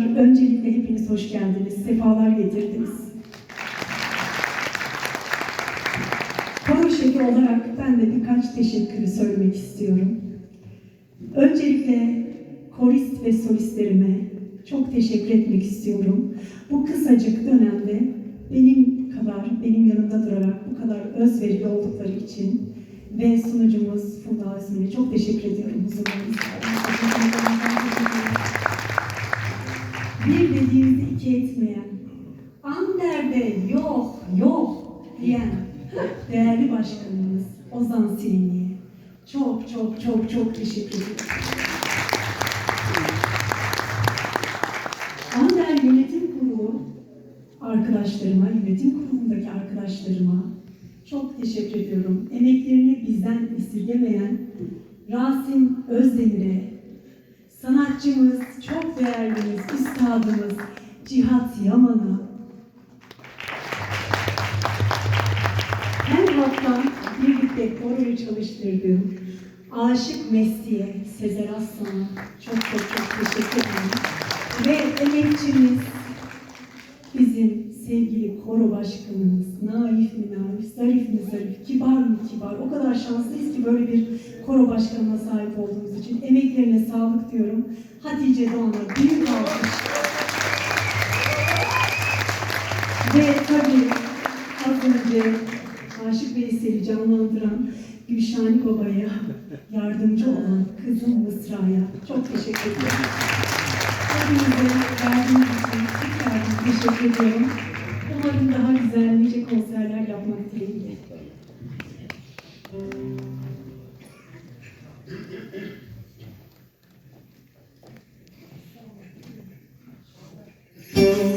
Öncelikle hepiniz hoş geldiniz, sefalar getirdiniz. Koro şefi olarak ben de birkaç teşekkürü söylemek istiyorum. Öncelikle korist ve solistlerime çok teşekkür etmek istiyorum. Bu kısacık dönemde benim kadar, benim yanımda durarak bu kadar özverili oldukları için ve sunucumuz Funda Özmen'e çok teşekkür ediyorum huzurlarınızda. Ander'de yok, yok diyen değerli başkanımız Ozan Silinli'ye çok çok çok çok teşekkür ederim. Ander Yönetim Kurulu arkadaşlarıma, yönetim kurulundaki arkadaşlarıma çok teşekkür ediyorum. Emeklerini bizden esirgemeyen Rasim Özdemir'e, sanatçımız, çok değerlimiz, üstadımız Cihat Yaman'a, hafta birlikte koroyu çalıştırdığım Aşık Mesli'ye, Sezer Aslan'a çok çok çok teşekkür ederim. Ve emekçimiz, bizim sevgili koro başkanımız, naif mi naif, zarif mi zarif, kibar mı kibar. O kadar şanslıyız ki böyle bir koro başkanına sahip olduğumuz için. Emeklerine sağlık diyorum. Hatice Doğan'a büyük alkış. Ve tabii az önce Aşık Veysel'i canlandıran Gülşani Baba'ya yardımcı olan kızım Mısra'ya çok teşekkür ederim. Hepinize verdiğiniz için tekrar teşekkür ediyorum. Umarım daha güzel nice konserler yapmak dileğiyle. Müzik